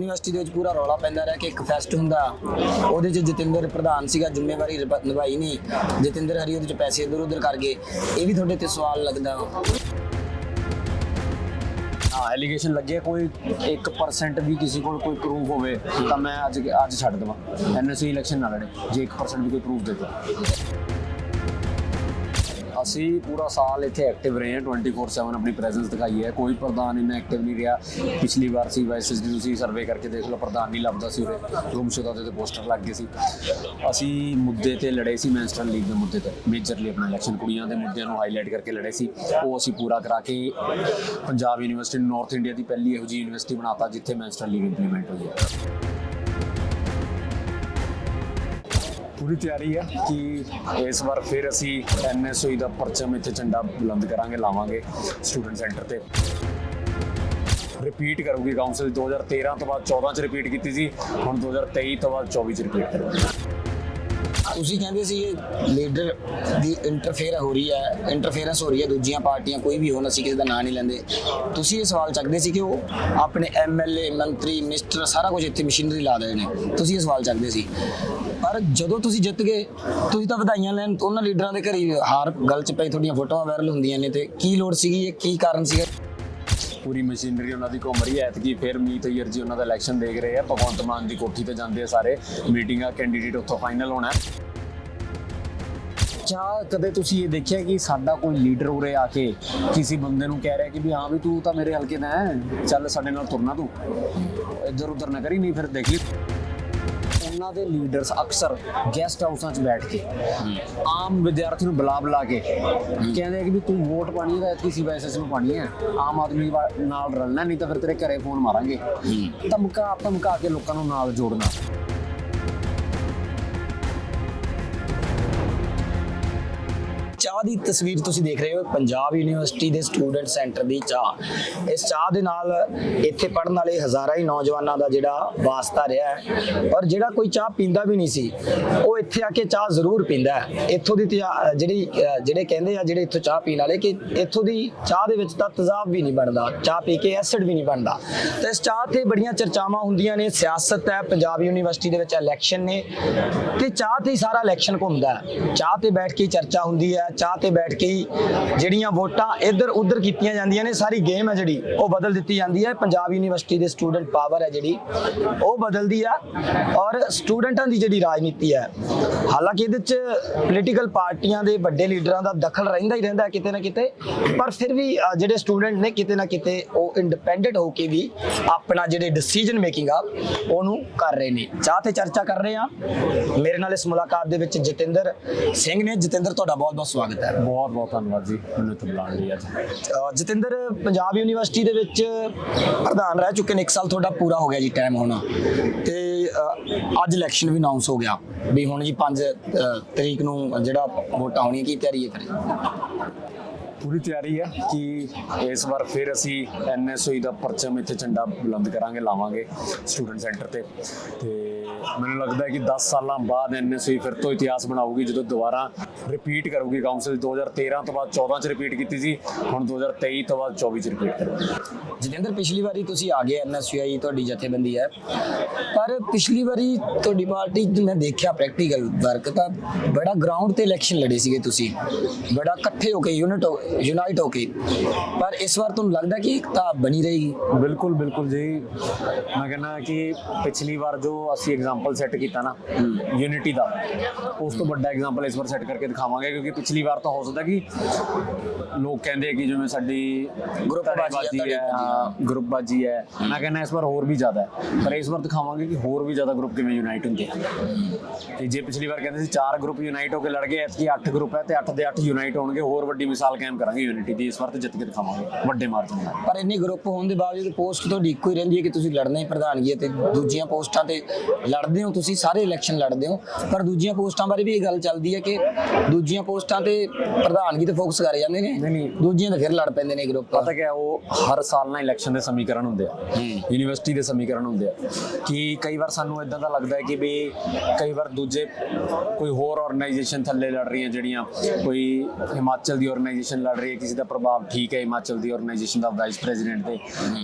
University ਦੇ ਵਿੱਚ ਪੂਰਾ ਰੌਲਾ ਪੈਂਦਾ ਰਿਹਾ ਕਿ ਇੱਕ ਫੈਸਟ ਹੁੰਦਾ। ਉਹਦੇ 'ਚ ਜਤਿੰਦਰ ਪ੍ਰਧਾਨ ਸੀਗਾ, ਜ਼ਿੰਮੇਵਾਰੀ ਨਿਭ- ਨਿਭਾਈ ਨਹੀਂ। ਜਤਿੰਦਰ ਹਰੀ ਉਹਦੇ 'ਚ ਪੈਸੇ ਇਧਰ ਉਧਰ ਕਰ ਗਏ। ਇਹ ਵੀ ਤੁਹਾਡੇ ਤੇ ਸਵਾਲ ਲੱਗਦਾ ਹਾਂ ਐਲੀਗੇਸ਼ਨ ਲੱਗੇ, ਕੋਈ 1% ਵੀ ਕਿਸੇ ਕੋਲ ਕੋਈ ਪ੍ਰੂਫ ਹੋਵੇ, ਤਾਂ ਮੈਂ ਅੱਜ ਅੱਜ ਛੱਡ ਦਵਾਂ। ਐਨਐਸਸੀ ਇਲੈਕਸ਼ਨ ਨਾ ਲੜੇ। ਜੇ 1% ਵੀ ਕੋਈ ਪ੍ਰੂਫ ਦੇ ਦੇ। ਅਸੀਂ ਪੂਰਾ ਸਾਲ ਇੱਥੇ ਐਕਟਿਵ ਰਹੇ ਹਾਂ 24/7 ਆਪਣੀ ਪ੍ਰੈਜ਼ੈਂਸ ਦਿਖਾਈ ਹੈ। ਕੋਈ ਪ੍ਰਧਾਨ ਇੰਨਾ ਐਕਟਿਵ ਨਹੀਂ ਰਿਹਾ। ਪਿਛਲੀ ਵਾਰ ਸੀ ਵਾਈਸਸ ਦੀ ਤੁਸੀਂ ਸਰਵੇ ਕਰਕੇ ਦੇਖ ਲਓ, ਪ੍ਰਧਾਨ ਨਹੀਂ ਲੱਭਦਾ ਸੀ ਉਰੇ। ਗੁੰਮਸ਼ੁਦਾ ਦੇ ਤੇ ਪੋਸਟਰ ਲੱਗ ਗਏ ਸੀ। ਅਸੀਂ ਮੁੱਦੇ ਤੇ ਲੜੇ ਸੀ ਮੈਨਸਟਰ ਲੀਗ ਦੇ ਮੁੱਦੇ ਤੇ। ਮੇਜਰਲੀ ਆਪਣਾ ਇਲੈਕਸ਼ਨ ਕੁੜੀਆਂ ਦੇ ਮੁੱਦਿਆਂ ਨੂੰ ਹਾਈਲਾਈਟ ਕਰਕੇ ਲੜੇ ਸੀ। ਉਹ ਅਸੀਂ ਪੂਰਾ ਕਰਾ ਕੇ ਪੰਜਾਬ ਯੂਨੀਵਰਸਿਟੀ ਨੂੰ ਨਾਰਥ ਇੰਡੀਆ ਦੀ ਪਹਿਲੀ ਇਹੋ ਜਿਹੀ ਯੂਨੀਵਰਸਿਟੀ ਬਣਾਤਾ, ਜਿੱਥੇ ਮੈਨਸਟਰ ਲੀਗ ਇੰਪਲੀਮੈਂਟ ਹੋਈ ਹੈ। ਪੂਰੀ ਤਿਆਰੀ ਹੈ ਕਿ ਇਸ ਵਾਰ ਫਿਰ ਅਸੀਂ ਐਨਐਸਯੂ ਦਾ ਪਰਚਮ ਇੱਥੇ ਝੰਡਾ ਬੁਲੰਦ ਕਰਾਂਗੇ, ਲਾਵਾਂਗੇ ਸਟੂਡੈਂਟ ਸੈਂਟਰ ਤੇ। ਰਿਪੀਟ ਕਰੂਗੀ ਕਾਉਂਸਲ 2013 ਤੋਂ ਬਾਅਦ 14 ਚ ਰਿਪੀਟ ਕੀਤੀ ਸੀ, ਹੁਣ 2023 ਤੋਂ ਬਾਅਦ 24 ਚ ਰਿਪੀਟ ਕਰੂਗੀ। ਤੁਸੀਂ ਕਹਿੰਦੇ ਸੀ ਇਹ ਲੀਡਰ ਦੀ ਇੰਟਰਫੇਅਰ ਹੋ ਰਹੀ ਹੈ ਇੰਟਰਫੇਰੈਂਸ ਹੋ ਰਹੀ ਹੈ ਦੂਜੀਆਂ ਪਾਰਟੀਆਂ, ਕੋਈ ਵੀ ਹੋਣ ਅਸੀਂ ਕਿਸੇ ਦਾ ਨਾਂ ਨਹੀਂ ਲੈਂਦੇ। ਤੁਸੀਂ ਇਹ ਸਵਾਲ ਚੱਕਦੇ ਸੀ ਕਿ ਉਹ ਆਪਣੇ ਐਮਐਲਏ ਮੰਤਰੀ ਮਿਨਿਸਟਰ ਸਾਰਾ ਕੁਝ ਇੱਥੇ ਮਸ਼ੀਨਰੀ ਲਾ ਰਹੇ ਨੇ। ਤੁਸੀਂ ਇਹ ਸਵਾਲ ਚੱਕਦੇ ਸੀ। ਪਰ ਜਦੋਂ ਤੁਸੀਂ ਜਿੱਤ ਗਏ, ਤੁਸੀਂ ਤਾਂ ਵਧਾਈਆਂ ਲੈਣ, ਉਹਨਾਂ ਲੀਡਰਾਂ ਦੇ ਘਰੀ ਹਾਰ ਗੱਲ ਚ ਪਈ, ਤੁਹਾਡੀਆਂ ਫੋਟੋਆਂ ਵਾਇਰਲ ਹੁੰਦੀਆਂ ਨੇ ਤੇ ਕੀ ਲੋੜ ਸੀਗੀ, ਇਹ ਕੀ ਕਾਰਨ ਸੀਗਾ? ਪੂਰੀ ਮਸ਼ੀਨਰੀ ਉਹਨਾਂ ਦੀ ਘੁੰਮ ਰਹੀ ਹੈ, ਐਤਕੀ ਫਿਰ ਮੀਤ ਅਈਅਰ ਜੀ ਉਹਨਾਂ ਦਾ ਇਲੈਕਸ਼ਨ ਦੇਖ ਰਹੇ ਆ, ਭਗਵੰਤ ਮਾਨ ਦੀ ਕੋਠੀ ਤੇ ਜਾਂਦੇ ਆ ਸਾਰੇ, ਮੀਟਿੰਗਾਂ ਕੈਂਡੀਡੇਟ ਉੱਥੋਂ ਫਾਈਨਲ ਹੋਣਾ। ਹੈ ਚਾਹ ਕਦੇ ਤੁਸੀਂ ਇਹ ਦੇਖਿਆ ਕਿ ਸਾਡਾ ਕੋਈ ਲੀਡਰ ਉਰੇ ਆ ਕੇ ਕਿਸੇ ਬੰਦੇ ਨੂੰ ਕਹਿ ਰਿਹਾ ਕਿ ਵੀ ਹਾਂ ਵੀ ਤੂੰ ਤਾਂ ਮੇਰੇ ਹਲਕੇ ਦਾ ਹੈ, ਚੱਲ ਸਾਡੇ ਨਾਲ ਤੁਰਨਾ ਤੂੰ। ਇੱਧਰ ਉੱਧਰ ਨਾ ਕਰੀ, ਨਹੀਂ ਫਿਰ ਦੇਖ ਲਈ। ਉਹਨਾਂ ਦੇ ਲੀਡਰਸ ਅਕਸਰ ਗੈਸਟ ਹਾਊਸਾਂ 'ਚ ਬੈਠ ਕੇ ਆਮ ਵਿਦਿਆਰਥੀ ਨੂੰ ਬੁਲਾ ਬੁਲਾ ਕੇ ਕਹਿੰਦੇ ਆ ਕਿ ਵੀ ਤੂੰ ਵੋਟ ਪਾਣੀ ਹੈ ਤਾਂ ਕਿਸੇ ਵੈਸੇ ਨੂੰ ਪਾਣੀ ਹੈ। ਆਮ ਆਦਮੀ ਨਾਲ ਰਲਣਾ ਨਹੀਂ ਤਾਂ ਫਿਰ ਤੇਰੇ ਘਰੇ ਫੋਨ ਮਾਰਾਂਗੇ। ਧਮਕਾ ਧਮਕਾ ਕੇ ਲੋਕਾਂ ਨੂੰ ਨਾਲ ਜੋੜਨਾ। ਚਾਹ ਦੀ ਤਸਵੀਰ ਤੁਸੀਂ ਦੇਖ ਰਹੇ ਹੋ, ਪੰਜਾਬ ਯੂਨੀਵਰਸਿਟੀ ਦੇ ਸਟੂਡੈਂਟ ਸੈਂਟਰ ਦੀ ਚਾਹ। ਇਸ ਚਾਹ ਦੇ ਨਾਲ ਇੱਥੇ ਪੜਨ ਵਾਲੇ ਹਜ਼ਾਰਾਂ ਹੀ ਨੌਜਵਾਨਾਂ ਦਾ ਜਿਹੜਾ ਵਾਸਤਾ ਰਿਹਾ ਹੈ। ਔਰ ਜਿਹੜਾ ਕੋਈ ਚਾਹ ਪੀਂਦਾ ਵੀ ਨਹੀਂ ਸੀ, ਉਹ ਇੱਥੇ ਆ ਕੇ ਚਾਹ ਜ਼ਰੂਰ ਪੀਂਦਾ ਹੈ। ਇੱਥੋਂ ਦੀ ਤਿਆ- ਜਿਹੜੀ ਜਿਹੜੇ ਕਹਿੰਦੇ ਆ, ਜਿਹੜੇ ਇੱਥੋਂ ਚਾਹ ਪੀਣ ਵਾਲੇ ਕਿ ਇੱਥੋਂ ਦੀ ਚਾਹ ਦੇ ਵਿੱਚ ਤਾਂ ਤਜਾਬ ਵੀ ਨਹੀਂ ਬਣਦਾ, ਚਾਹ ਪੀ ਕੇ ਐਸਿਡ ਵੀ ਨਹੀਂ ਬਣਦਾ। ਤੇ ਇਸ ਚਾਹ ਤੇ ਬੜੀਆਂ ਚਰਚਾਵਾਂ ਹੁੰਦੀਆਂ ਨੇ, ਸਿਆਸਤ ਹੈ, ਪੰਜਾਬ ਯੂਨੀਵਰਸਿਟੀ ਦੇ ਵਿੱਚ ਇਲੈਕਸ਼ਨ ਨੇ। ਤੇ ਚਾਹ ਤੇ ਹੀ ਸਾਰਾ ਇਲੈਕਸ਼ਨ ਘੁੰਮਦਾ ਹੈ। ਚਾਹ ਤੇ ਬੈਠ ਕੇ ਚਰਚਾ ਹੁੰਦੀ ਹੈ ਚਾਹ ਤੇ ਬੈਠ ਕੇ ਹੀ ਜਿਹੜੀਆਂ ਵੋਟਾਂ ਇੱਧਰ ਉੱਧਰ ਕੀਤੀਆਂ ਜਾਂਦੀਆਂ ਨੇ, ਸਾਰੀ ਗੇਮ ਹੈ ਜਿਹੜੀ, ਉਹ ਬਦਲ ਦਿੱਤੀ ਜਾਂਦੀ ਹੈ। ਪੰਜਾਬ ਯੂਨੀਵਰਸਿਟੀ ਦੇ ਸਟੂਡੈਂਟ ਪਾਵਰ ਹੈ ਜਿਹੜੀ, ਉਹ ਬਦਲਦੀ ਆ ਔਰ ਸਟੂਡੈਂਟਾਂ ਦੀ ਜਿਹੜੀ ਰਾਜਨੀਤੀ ਹੈ, ਹਾਲਾਂਕਿ ਇਹਦੇ ਚ ਪੋਲੀਟੀਕਲ ਪਾਰਟੀਆਂ ਦੇ ਵੱਡੇ ਲੀਡਰਾਂ ਦਾ ਦਖਲ ਰਹਿੰਦਾ ਹੀ ਰਹਿੰਦਾ ਕਿਤੇ ਨਾ ਕਿਤੇ, ਪਰ ਫਿਰ ਵੀ ਜਿਹੜੇ ਸਟੂਡੈਂਟ ਨੇ ਕਿਤੇ ਨਾ ਕਿਤੇ ਉਹ ਇੰਡੀਪੈਂਡੈਂਟ ਹੋ ਕੇ ਵੀ ਆਪਣਾ ਜਿਹੜੇ ਡਿਸੀਜਨ ਮੇਕਿੰਗ ਆ, ਉਹਨੂੰ ਕਰ ਰਹੇ ਨੇ। ਚਾਹ ਤੇ ਚਰਚਾ ਕਰ ਰਹੇ ਆ ਮੇਰੇ ਨਾਲ ਇਸ ਮੁਲਾਕਾਤ ਦੇ ਵਿੱਚ ਜਤਿੰਦਰ ਸਿੰਘ ਨੇ। ਜਤਿੰਦਰ, ਤੁਹਾਡਾ ਬਹੁਤ ਬਹੁਤ ਸਵਾਗਤ ਹੈ। ਬਹੁਤ ਬਹੁਤ ਧੰਨਵਾਦ ਜੀ ਮੈਨੂੰ ਇੱਥੇ ਬੁਲਾਉਣ ਲਈ ਅੱਜ। ਜਤਿੰਦਰ ਪੰਜਾਬ ਯੂਨੀਵਰਸਿਟੀ ਦੇ ਵਿੱਚ ਪ੍ਰਧਾਨ ਰਹਿ ਚੁੱਕੇ ਨੇ 1 ਸਾਲ ਤੁਹਾਡਾ ਪੂਰਾ ਹੋ ਗਿਆ ਜੀ ਟਾਈਮ ਹੁਣ। ਤੇ ਅੱਜ ਇਲੈਕਸ਼ਨ ਵੀ ਅਨਾਉਂਸ ਹੋ ਗਿਆ। ਵੀ ਹੁਣ ਜੀ 5 ਤਰੀਕ ਨੂੰ ਜਿਹੜਾ ਵੋਟਾਂ ਹੋਣੀਆਂ ਕੀ ਤਿਆਰੀ ਹੈ ਫਿਰ? ਪੂਰੀ ਤਿਆਰੀ ਹੈ ਕਿ ਇਸ ਵਾਰ ਫਿਰ ਅਸੀਂ ਐਨਐਸਯੂ ਦਾ ਪਰਚਮ ਇੱਥੇ ਝੰਡਾ ਬੁਲੰਦ ਕਰਾਂਗੇ, ਲਾਵਾਂਗੇ ਸਟੂਡੈਂਟ ਸੈਂਟਰ ਤੇ। ਤੇ ਮੈਨੂੰ ਲੱਗਦਾ ਹੈ ਕਿ 10 ਸਾਲਾਂ ਬਾਅਦ ਐਨਐਸਯੂ ਫਿਰ ਤੋਂ ਇਤਿਹਾਸ ਬਣਾਊਗੀ, ਜਦੋਂ ਦੁਬਾਰਾ ਰਿਪੀਟ ਕਰੂਗੀ ਕਾਉਂਸਲ 2013 ਤੋਂ ਬਾਅਦ 14 ਚ ਰਿਪੀਟ ਕੀਤੀ ਸੀ, ਹੁਣ 2023 ਤੋਂ ਬਾਅਦ 24 ਚ ਰਿਪੀਟ ਕਰੂਗੀ। ਜਤਿੰਦਰ, ਪਿਛਲੀ ਵਾਰੀ ਤੁਸੀਂ ਆ ਗਏ ਐਨਐਸਯੂਆਈ ਤੁਹਾਡੀ ਜਥੇਬੰਦੀ ਹੈ। ਪਰ ਪਿਛਲੀ ਵਾਰੀ ਤੁਹਾਡੀ ਪਾਰਟੀ ਮੈਂ ਦੇਖਿਆ ਪ੍ਰੈਕਟੀਕਲ ਵਰਕ ਤਾਂ ਬੜਾ ਗਰਾਊਂਡ ਤੇ ਇਲੈਕਸ਼ਨ ਲੜੇ ਸੀਗੇ ਤੁਸੀਂ। ਬੜਾ ਇਕੱਠੇ ਹੋ ਕੇ ਯੂਨਿਟ ਯੂਨਾਈਟ ਹੋ ਕੇ। ਪਰ ਇਸ ਵਾਰ ਤੁਹਾਨੂੰ ਲੱਗਦਾ ਕਿ ਇਕਤਾ ਬਣੀ ਰਹੇਗੀ? ਬਿਲਕੁਲ ਬਿਲਕੁਲ ਜੀ। ਮੈਂ ਕਹਿੰਦਾ ਕਿ ਪਿਛਲੀ ਵਾਰ ਜੋ ਅਸੀਂ ਐਗਜ਼ਾਮਪਲ ਸੈੱਟ ਕੀਤਾ ਨਾ ਯੂਨਿਟੀ ਦਾ ਉਸ ਤੋਂ ਵੱਡਾ ਐਗਜ਼ਾਮਪਲ ਇਸ ਵਾਰ ਸੈੱਟ ਕਰਕੇ ਦਿਖਾਵਾਂਗੇ ਕਿਉਂਕਿ ਪਿਛਲੀ ਵਾਰ ਤਾਂ ਹੋ ਸਕਦਾ ਕਿ ਲੋਕ ਕਹਿੰਦੇ ਕਿ ਜਿਵੇਂ ਸਾਡੀ ਗਰੁੱਪਬਾਜ਼ੀ ਹੈ, ਹੈ ਹਾਂ ਗਰੁੱਪਬਾਜ਼ੀ ਹੈ। ਮੈਂ ਕਹਿੰਦਾ ਇਸ ਵਾਰ ਹੋਰ ਵੀ ਜ਼ਿਆਦਾ ਹੈ। ਪਰ ਇਸ ਵਾਰ ਦਿਖਾਵਾਂਗੇ ਕਿ ਹੋਰ ਵੀ ਜ਼ਿਆਦਾ ਗਰੁੱਪ ਕਿਵੇਂ ਯੂਨਾਈਟ ਹੁੰਦੇ ਆ। ਤੇ ਜੇ ਪਿਛਲੀ ਵਾਰ ਕਹਿੰਦੇ ਸੀ ਚਾਰ ਗਰੁੱਪ ਯੂਨਾਈਟ ਹੋ ਕੇ ਲੜ ਗਏ ਐਤਕੀ 8 ਗਰੁੱਪ ਹੈ ਤੇ 8 ਦੇ 8 ਯੂਨਾਈਟ ਹੋਣਗੇ ਹੋਰ ਵੱਡੀ ਮਿਸਾਲ ਕਾਇਮ ਕਰਾਂਗੇ ਯੂਨਿਟੀ ਦੀ ਇਸ ਵਾਰ ਤੇ ਜਿੱਤ ਕੇ ਦਿਖਾਵਾਂਗੇ ਵੱਡੇ ਮਾਰਜਨ ਨਾਲ। ਪਰ ਇੰਨੇ ਗਰੁੱਪ ਹੋਣ ਦੇ ਬਾਵਜੂਦ ਪੋਸਟ ਤੁਹਾਡੀ ਇੱਕੋ ਹੀ ਰਹਿੰਦੀ ਹੈ ਕਿ ਤੁਸੀਂ ਲੜਨਾ ਹੀ ਪ੍ਰਧਾਨਗੀ ਤੇ ਦੂਜੀਆਂ ਪੋਸਟਾਂ ਤੇ ਲੜਦੇ ਹੋ ਤੁਸੀਂ ਸਾਰੇ ਇਲੈਕਸ਼ਨ ਲੜਦੇ ਹੋ ਪਰ ਦੂਜੀਆਂ ਪੋਸਟਾਂ ਬਾਰੇ ਵੀ ਇਹ ਗੱਲ ਚੱਲਦੀ ਹੈ ਕਿ ਦੂਜੀਆਂ ਪੋਸਟਾਂ ਤੇ ਪ੍ਰਧਾਨਗੀ ਤੇ ਫੋਕਸ ਕਰ ਜਾਂਦੇ ਨੇ। ਦੂਜੀਆਂ ਤੇ ਫਿਰ ਲੜ ਪੈਂਦੇ ਨੇ ਗਰੁੱਪ ਪਤਾ ਕਿ ਉਹ ਹਰ ਸਾਲ ਨਾ ਇਲੈਕਸ਼ਨ ਦੇ ਸਮੀਕਰਨ ਹੁੰਦੇ ਆ। ਯੂਨੀਵਰਸਿਟੀ ਦੇ ਸਮੀਕਰਨ ਹੁੰਦੇ ਆ। ਕਿ ਕਈ ਵਾਰ ਸਾਨੂੰ ਇਦਾਂ ਦਾ ਲੱਗਦਾ ਹੈ ਕਿ ਵੀ ਕਈ ਵਾਰ ਦੂਜੇ ਕੋਈ ਹੋਰ ਆਰਗੇਨਾਈਜੇਸ਼ਨ ਥੱਲੇ ਲੜ ਰਹੀਆਂ ਜਿਹੜੀਆਂ ਕੋਈ ਹਿਮਾਚਲ ਦੀ ਆਰਗੇਨਾਈਜੇਸ਼ਨ ਲੜ ਰਹੀ ਹੈ ਕਿਸੇ ਦਾ ਪ੍ਰਭਾਵ ਠੀਕ ਹੈ ਹਿਮਾਚਲ ਦੀ ਆਰਗੇਨਾਈਜੇਸ਼ਨ ਦਾ ਵਾਈਸ ਪ੍ਰੈਜ਼ੀਡੈਂਟ ਤੇ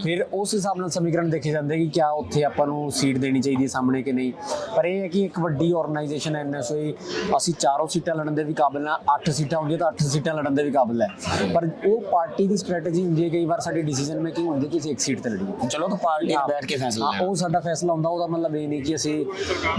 ਫਿਰ ਉਸ ਹਿਸਾਬ ਨਾਲ ਸਮੀਕਰਨ ਦੇਖੇ ਜਾਂਦੇ ਕਿ ਕਿਆ ਉੱਥੇ ਆਪਾਂ ਨੂੰ ਸੀਟ ਦੇਣੀ ਚਾਹੀਦੀ ਹੈ ਸਾਹਮਣੇ ਕਿ ਨਹੀਂ। ਪਰ ਇਹ ਹੈ ਕਿ ਇੱਕ ਵੱਡੀ ਆਰਗੇਨਾਈਜੇਸ਼ਨ ਹੈ ਐਨਐਸਓਏ ਅਸੀਂ ਚਾਰੋਂ ਸੀਟਾਂ ਲੜਨ ਦੇ ਵੀ ਕਾਬਿਲ ਹਾਂ 8 ਸੀਟਾਂ ਹੁੰਦੀਆਂ ਤਾਂ 8 ਸੀਟਾਂ ਲੜਨ ਦੇ ਵੀ ਕਾਬਿਲ ਹੈ। ਪਰ ਉਹ ਪਾਰਟੀ ਦੀ ਸਟ੍ਰੈਟਜੀ ਹੁੰਦੀ ਹੈ ਕਈ ਵਾਰ ਸਾਡੀ ਡਿਸੀਜਨ ਮੇਕਿੰਗ ਹੁੰਦੀ ਕਿ ਅਸੀਂ ਇੱਕ ਸੀਟ ਤੇ ਲੜੀਏ। ਚਲੋ ਤਾਂ ਪਾਰਟੀ। ਬੈਠ ਕੇ ਫੈਸਲਾ ਉਹ ਸਾਡਾ ਫੈਸਲਾ ਹੁੰਦਾ ਉਹਦਾ ਮਤਲਬ ਇਹ ਨਹੀਂ ਕਿ ਅਸੀਂ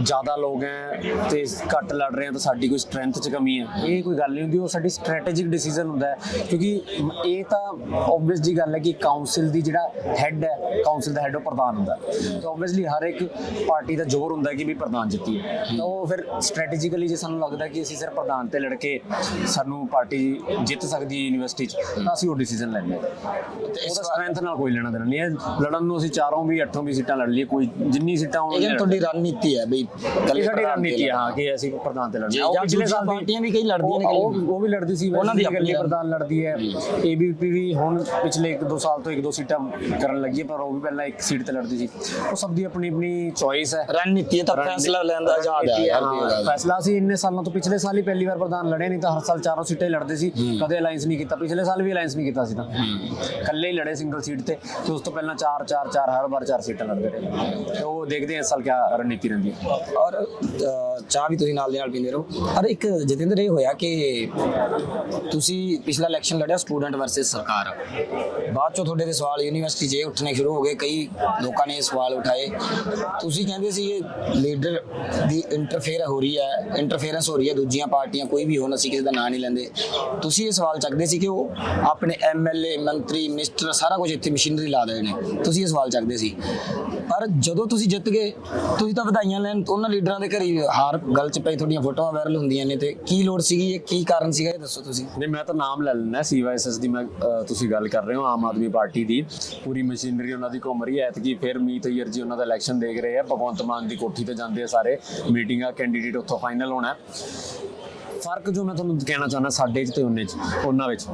ਜ਼ਿਆਦਾ ਲੋਕ ਹੈ ਤੇ ਘੱਟ ਲੜ ਰਹੇ ਹਾਂ ਤਾਂ ਸਾਡੀ ਕੋਈ ਸਟਰੈਂਥ 'ਚ ਕਮੀ ਹੈ। ਇਹ ਕੋਈ ਗੱਲ ਨਹੀਂ ਹੁੰਦੀ ਉਹ ਸਾਡੀ ਸਟ੍ਰੈਟੇਜਿਕ ਡਿਸੀਜਨ ਹੁੰਦਾ ਹੈ। ਕਿਉਂਕਿ ਇਹ ਤਾਂ ਆਬਵੀਅਸ ਜੀ ਗੱਲ ਹੈ ਕਿ ਕਾਉਂਸਲ ਦੀ ਜਿਹੜਾ ਹੈੱਡ ਹੈ ਕਾਉਂਸਲ ਦਾ ਹੈੱਡ ਉਹ ਪ੍ਰਧਾਨ ਹੁੰਦਾ। ਹੈ ਤਾਂ ਆਬਵੀਅਸਲੀ ਹਰ ਇੱਕ ਪਾਰਟੀ ਦਾ ਜ਼ੋਰ ਹੁੰਦਾ ਕਿ ਵੀ ਪ੍ਰਧਾਨ ਜਿੱਤੀ। ਹੈ ਤਾਂ ਉਹ ਫਿਰ ਸਟ੍ਰੈਟੇਜਿਕਲੀ ਜੇ ਸਾਨੂੰ ਲੱਗਦਾ ਕਿ ਅਸੀਂ ਸਿਰਫ ਪ੍ਰਧਾਨ ਤੇ ਲੜ ਕੇ ਸਾਨੂੰ ਪਾਰਟੀ ਜਿੱਤ ਸਕਦੀ ਹੈ ਯੂਨੀਵਰਸਿਟੀ 'ਚ ਤਾਂ ਅਸੀਂ ਉਹ ਡਿਸੀਜਨ ਲੈਂਦੇ ਹਾਂ। ਉਹਦਾ ਸਟਰੈਂਥ ਨਾਲ ਕੋਈ ਲੈਣਾ ਦੇਣਾ ਨਹੀਂ ਹੈ। ਲੜਨ ਨੂੰ ਅਸੀਂ ਚਾਰੋਂ ਵੀ ਅੱਠੋਂ ਵੀ ਸੀਟਾਂ ਲੜ ਲਈਏ ਕੋਈ ਜਿੰਨੀ ਸੀਟਾਂ ਇਹ ਹੋਣਗੀਆਂ ਜਿਹੜੀ ਤੁਹਾਡੀ ਰਣਨੀਤੀ ਹੈ ਬਈ ਇਹ ਸਾਡੀ ਰਣਨੀਤੀ ਹੈ। ਹਾਂ ਕਿ ਅਸੀਂ ਪ੍ਰਧਾਨ ਤੇ ਲੜਨਾ। ਉਹ ਪਿਛਲੇ ਸਾਲ ਪਾਰਟੀਆਂ ਵੀ ਕਈ ਲੜਦੀਆਂ ਨੇ। ਉਹ ਵੀ ਲੜਦੀ ਸੀ ਉਹਨਾਂ ਦੀ ਵੈਸੇ ਆਪਣੀ ਲੜਦੀ ਹੈ। ਏਬੀਪੀ ਵੀ ਹੁਣ ਪਿਛਲੇ 1-2 ਸਾਲ ਤੋਂ 1-2 ਸੀਟਾਂ ਕਰਨ ਲੱਗੀ ਹੈ ਪਰ ਉਹ ਵੀ ਪਹਿਲਾਂ ਇੱਕ ਸੀਟ ਤੇ ਲੜਦੀ ਸੀ। ਉਹ ਸਭ ਦੀ ਆਪਣੀ ਆਪਣੀ ਚੋਇਸ ਹੈ। ਰਣਨੀਤੀ ਤਾਂ ਫੈਸਲਾ ਲੈਣ ਦਾ ਆਜ਼ਾਦ ਹੈ। ਫੈਸਲਾ ਸੀ ਇੰਨੇ ਸਾਲਾਂ ਤੋਂ ਪਿਛਲੇ ਸਾਲ ਹੀ ਪਹਿਲੀ ਵਾਰ ਪ੍ਰਧਾਨ ਲੜੇ ਨਹੀਂ ਤਾਂ ਹਰ ਸਾਲ ਚਾਰੋਂ ਸੀਟਾਂ ਹੀ ਲੜਦੇ ਸੀ। ਕਦੇ ਅਲਾਈਅੰਸ ਨਹੀਂ ਕੀਤਾ ਪਿਛਲੇ ਸਾਲ ਵੀ ਅਲਾਈਅੰਸ ਨਹੀਂ ਕੀਤਾ ਸੀ ਤਾਂ। ਇਕੱਲੇ ਹੀ ਲੜੇ ਸਿੰਗਲ ਸੀਟ ਤੇ ਤੇ ਉਸ ਤੋਂ ਪਹਿਲਾਂ 4 4 4 ਹਰ ਵਾਰ 4 ਸੀਟਾਂ ਲੜਦੇ ਰਹੇ। ਤੇ ਉਹ ਦੇਖਦੇ ਹਾਂ ਇਸ ਸਾਲ ਕਿਆ ਰਣਨੀਤੀ ਰਹਿੰਦੀ ਹੈ। ਔਰ ਚਾਹ ਵੀ ਤੁਸੀਂ ਨਾਲ ਦੇ ਨਾਲ ਪੀਂਦੇ ਰਹੋ। ਔਰ ਇੱਕ ਜਤਿੰਦਰ ਇਹ ਹੋਇਆ ਕਿ ਤੁਸੀਂ ਪਿਛਲਾ ਇਲੈਕਸ਼ਨ ਲੜਿਆ ਸਟੂਡੈਂਟ ਵਰਸਸ ਸਰਕਾਰ। ਬਾਅਦ ਚੋਂ ਤੁਹਾਡੇ ਦੇ ਸਵਾਲ ਯੂਨੀਵਰਸਿਟੀ 'ਚ ਇਹ ਉੱਠਣੇ ਸ਼ੁਰੂ ਹੋ ਗਏ, ਕਈ ਲੋਕਾਂ ਨੇ ਇਹ ਸਵਾਲ ਉਠਾਏ। ਤੁਸੀਂ ਕਹਿੰਦੇ ਸੀ ਇਹ ਲੀਡਰ ਦੀ ਇੰਟਰਫੇਅਰ ਹੋ ਰਹੀ ਹੈ ਇੰਟਰਫੇਰੈਂਸ ਹੋ ਰਹੀ ਹੈ ਦੂਜੀਆਂ ਪਾਰਟੀਆਂ, ਕੋਈ ਵੀ ਹੋਣ ਅਸੀਂ ਕਿਸੇ ਦਾ ਨਾਂ ਨਹੀਂ ਲੈਂਦੇ। ਤੁਸੀਂ ਇਹ ਸਵਾਲ ਚੱਕਦੇ ਸੀ ਕਿ ਉਹ ਆਪਣੇ ਐਮਐਲਏ ਮੰਤਰੀ ਮਿਨਿਸਟਰ ਸਾਰਾ ਕੁਝ ਇੱਥੇ ਮਸ਼ੀਨਰੀ ਲਾ ਰਹੇ ਨੇ। ਤੁਸੀਂ ਇਹ ਸਵਾਲ ਚੱਕਦੇ ਸੀ। ਪਰ ਜਦੋਂ ਤੁਸੀਂ ਜਿੱਤ ਗਏ, ਤੁਸੀਂ ਤਾਂ ਵਧਾਈਆਂ ਲੈਣ, ਉਹਨਾਂ ਲੀਡਰਾਂ ਦੇ ਘਰੀ ਹਾਰ ਗੱਲ ਚ ਪਈ, ਤੁਹਾਡੀਆਂ ਫੋਟੋਆਂ ਵਾਇਰਲ ਹੁੰਦੀਆਂ ਨੇ ਤੇ ਕੀ ਲੋੜ ਸੀਗੀ, ਇਹ ਕੀ ਕਾਰਨ ਸੀਗਾ, ਇਹ ਦੱਸੋ ਤੁਸੀਂ। ਨਹੀਂ, ਮੈਂ ਤਾਂ ਨਾਮ ਲੈ ਲੈਣਾ ਸੀਵਾਈਐਸਐਸ ਦੀ ਮੈਂ ਤੁਸੀਂ ਗੱਲ ਕਰ ਰਹੇ ਹੋ, ਆਮ ਆਦਮੀ ਪਾਰਟੀ ਦੀ। ਪੂਰੀ ਮਸ਼ੀਨਰੀ ਉਹਨਾਂ ਦੀ ਘੁੰਮ ਰਹੀ ਹੈ, ਐਤਕੀ ਫਿਰ ਮੀਤ ਅਈਅਰ ਜੀ ਉਹਨਾਂ ਦਾ ਇਲੈਕਸ਼ਨ ਦੇਖ ਰਹੇ ਆ, ਭਗਵੰਤ ਮਾਨ ਦੀ ਕੋਠੀ ਤੇ ਜਾਂਦੇ ਆ ਸਾਰੇ, ਮੀਟਿੰਗਾਂ ਕੈਂਡੀਡੇਟ ਉੱਥੋਂ ਫਾਈਨਲ ਹੋਣਾ। ਫ਼ਰਕ ਜੋ ਮੈਂ ਤੁਹਾਨੂੰ ਕਹਿਣਾ ਚਾਹੁੰਦਾ ਸਾਡੇ 'ਚ ਤੇ ਉਹਨੇ 'ਚ, ਉਹਨਾਂ ਵਿੱਚ।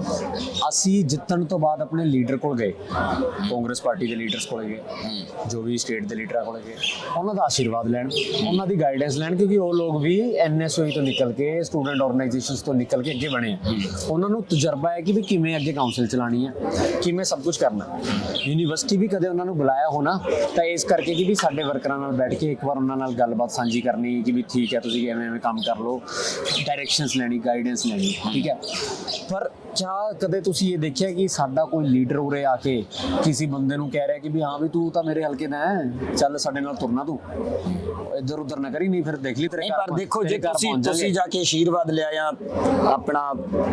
ਅਸੀਂ ਜਿੱਤਣ ਤੋਂ ਬਾਅਦ ਆਪਣੇ ਲੀਡਰ ਕੋਲ ਗਏ। ਕਾਂਗਰਸ ਪਾਰਟੀ ਦੇ ਲੀਡਰਸ ਕੋਲ ਗਏ। ਜੋ ਵੀ ਸਟੇਟ ਦੇ ਲੀਡਰਾਂ ਕੋਲ ਗਏ। ਉਹਨਾਂ ਦਾ ਆਸ਼ੀਰਵਾਦ ਲੈਣ, ਉਹਨਾਂ ਦੀ ਗਾਈਡੈਂਸ ਲੈਣ, ਕਿਉਂਕਿ ਉਹ ਲੋਕ ਵੀ ਐਨਐਸਓਈ ਤੋਂ ਨਿਕਲ ਕੇ ਸਟੂਡੈਂਟ ਆਰਗੇਨਾਈਜੇਸ਼ਨਸ ਤੋਂ ਨਿਕਲ ਕੇ ਅੱਗੇ ਬਣੇ ਆ। ਉਹਨਾਂ ਨੂੰ ਤਜਰਬਾ ਹੈ ਕਿ ਵੀ ਕਿਵੇਂ ਅੱਗੇ ਕਾਉਂਸਲ ਚਲਾਣੀ ਹੈ, ਕਿਵੇਂ ਸਭ ਕੁਝ ਕਰਨਾ। ਯੂਨੀਵਰਸਿਟੀ ਵੀ ਕਦੇ ਉਹਨਾਂ ਨੂੰ ਬੁਲਾਇਆ ਹੋਣਾ, ਤਾਂ ਇਸ ਕਰਕੇ ਕਿ ਵੀ ਸਾਡੇ ਵਰਕਰਾਂ ਨਾਲ ਬੈਠ ਕੇ ਇੱਕ ਵਾਰ ਉਹਨਾਂ ਨਾਲ ਗੱਲਬਾਤ ਸਾਂਝੀ ਕਰਨੀ, ਕਿ ਵੀ ਠੀਕ ਹੈ, ਤੁਸੀਂ ਐਵੇਂ ਐਵੇਂ ਕੰਮ ਕਰ ਲਓ। ਡਾਇਰੈਕਸ਼ਨਸ ਲੈਣੀ ਗਾਈਡੈਂਸ ਲੈਣੀ ਠੀਕ ਹੈ? ਪਰ ਕਿਆ ਕਦੇ ਤੁਸੀਂ ਇਹ ਦੇਖਿਆ ਕਿ ਸਾਡਾ ਕੋਈ ਲੀਡਰ ਉਰੇ ਆ ਕੇ ਕਿਸੇ ਬੰਦੇ ਨੂੰ ਕਹਿ ਰਿਹਾ ਕਿ ਵੀ ਹਾਂ ਵੀ ਤੂੰ ਤਾਂ ਮੇਰੇ ਹਲਕੇ ਦਾ ਹੈ ਚੱਲ ਸਾਡੇ ਨਾਲ ਤੁਰਨਾ ਤੂੰ ਇੱਧਰ ਉੱਧਰ ਨਾ ਕਰੀ ਨਹੀਂ ਫਿਰ ਦੇਖ ਲਈ ਤੇਰੇ ਘਰ ਪਰ ਦੇਖੋ ਜੇ ਤੁਸੀਂ ਤੁਸੀਂ। ਜਾ ਕੇ ਆਸ਼ੀਰਵਾਦ ਲਿਆ ਜਾਂ ਆਪਣਾ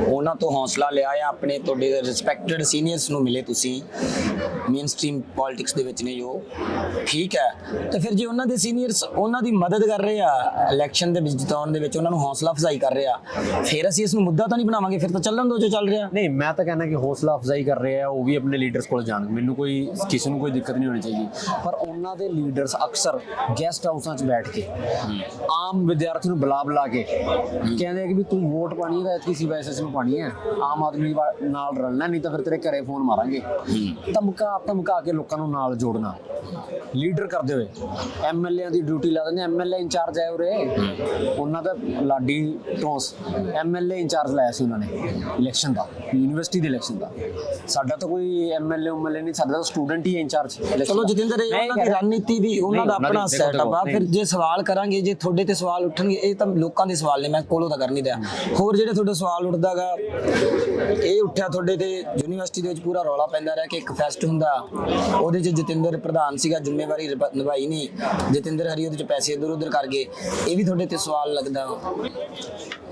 ਉਹਨਾਂ ਤੋਂ ਹੌਸਲਾ ਲਿਆ ਜਾਂ ਆਪਣੇ ਤੁਹਾਡੇ ਰਿਸਪੈਕਟਡ ਸੀਨੀਅਰਸ ਨੂੰ ਮਿਲੇ ਤੁਸੀਂ ਮੇਨ ਸਟ੍ਰੀਮ ਪੋਲਿਟਿਕਸ ਦੇ ਵਿੱਚ ਨੇ ਜੋ ਠੀਕ ਹੈ ਤੇ ਫਿਰ ਜੇ ਉਹਨਾਂ ਦੇ ਸੀਨੀਅਰਸ ਉਹਨਾਂ ਦੀ ਮਦਦ ਕਰ ਰਹੇ ਆ ਇਲੈਕਸ਼ਨ ਦੇ ਵਿੱਚ ਜਿਤਾਉਣ ਦੇ ਵਿੱਚ ਉਹਨਾਂ ਨੂੰ ਹੌਸਲਾ ਅਫਜ਼ਾਈ ਕਰ ਰਹੇ ਆ ਫਿਰ ਅਸੀਂ ਇਸ ਨੂੰ ਮੁੱਦਾ ਤਾਂ ਨਹੀਂ ਬਣਾਵਾਂਗੇ ਫਿਰ ਤਾਂ ਚੱਲਣ ਦੋ ਜੋ ਚੱਲ ਰਿਹਾ? ਨਹੀਂ ਮੈਂ ਤਾਂ ਕਹਿੰਦਾ ਕਿ ਹੌਸਲਾ ਅਫਜ਼ਾਈ ਕਰ ਰਹੇ ਆ ਉਹ ਵੀ ਆਪਣੇ ਲੀਡਰਸ ਕੋਲ ਜਾਣ ਮੈਨੂੰ ਕੋਈ ਕਿਸੇ ਨੂੰ ਕੋਈ ਦਿੱਕਤ ਨਹੀਂ ਹੋਣੀ ਚਾਹੀਦੀ। ਪਰ ਉਹਨਾਂ ਦੇ ਲੀਡਰਸ ਅਕਸਰ ਗੈਸਟ ਹਾਊਸਾਂ 'ਚ ਬੈਠ ਕੇ ਆਮ ਵਿਦਿਆਰਥੀ ਨੂੰ ਬੁਲਾ ਬੁਲਾ ਕੇ ਕਹਿੰਦੇ ਕਿ ਵੀ ਤੂੰ ਵੋਟ ਪਾਣੀ ਹੈ ਐਤਕੀ ਸੀਵਾਈਐਸਐਸ ਨੂੰ ਪਾਣੀ ਹੈ। ਆਮ ਆਦਮੀ ਨਾਲ ਰਲਣਾ ਨਹੀਂ ਤਾਂ ਫਿਰ ਤੇਰੇ ਘਰੇ ਫੋਨ ਮਾਰਾਂਗੇ। ਧਮਕਾ ਧਮਕਾ ਕੇ ਲੋਕਾਂ ਨੂੰ ਨਾਲ ਜੋੜਨਾ। ਲੀਡਰ ਕਰਦੇ ਹੋਏ ਐਮਐਲਏ ਦੀ ਡਿਊਟੀ ਲਾ ਦਿੰਦੇ ਐਮਐਲਏ ਇੰਚਾਰਜ ਹੈ ਉਰੇ। ਉਹਨਾਂ ਦਾ ਲਾਡੀ ਟੋਸ ਐਮਐਲਏ ਇੰਚਾਰਜ ਲਾਇਆ ਸੀ ਉਹਨਾਂ ਨੇ। ਇਲੈਕਸ਼ਨ ਦਾ ਯੂਨੀਵਰਸਿਟੀ ਦੇ ਇਲੈਕਸ਼ਨ ਦਾ। ਸਾਡਾ ਤਾਂ ਕੋਈ ਐਮਐਲਏ ਉਮਐਲਏ ਨਹੀਂ ਸਾਡਾ ਤਾਂ ਸਟੂਡੈਂਟ ਹੀ ਇੰਚਾਰਜ ਚਲੋ ਜਤਿੰਦਰ ਇਹ ਉਹਨਾਂ ਦੀ ਰਣਨੀਤੀ ਵੀ ਉਹਨਾਂ ਦਾ ਆਪਣਾ ਸੈਟਅਪ ਆ। ਫਿਰ ਜੇ ਸਵਾਲ ਕਰਾਂਗੇ ਜੇ ਤੁਹਾਡੇ ਤੇ ਸਵਾਲ ਉੱਠਣਗੇ ਇਹ ਤਾਂ ਲੋਕਾਂ ਦੇ ਸਵਾਲ ਨੇ ਮੈਂ ਕੋਲੋਂ ਤਾਂ ਕਰ ਨਹੀਂ ਦਿਆ ਹੋਰ ਜਿਹੜੇ ਤੁਹਾਡੇ ਸਵਾਲ ਉੱਠਦਾਗਾ ਇਹ ਉੱਠਿਆ ਤੁਹਾਡੇ ਤੇ ਯੂਨੀਵਰਸਿਟੀ ਦੇ ਵਿੱਚ ਪੂਰਾ ਰੌਲਾ ਪੈਂਦਾ ਰਿਹਾ ਕਿ ਇੱਕ ਫੈਸਟ ਹੁੰਦਾ। ਉਹਦੇ 'ਚ ਜਤਿੰਦਰ ਪ੍ਰਧਾਨ ਸੀਗਾ ਜ਼ਿੰਮੇਵਾਰੀ ਨਿਭ- ਨਿਭਾਈ ਨਹੀਂ। ਜਤਿੰਦਰ ਹਰੀ ਉਹਦੇ 'ਚ ਪੈਸੇ ਇਧਰ ਉਧਰ ਕਰ ਗਏ। ਇਹ ਵੀ ਤੁਹਾਡੇ ਤੇ ਸਵਾਲ ਲੱਗਦਾ।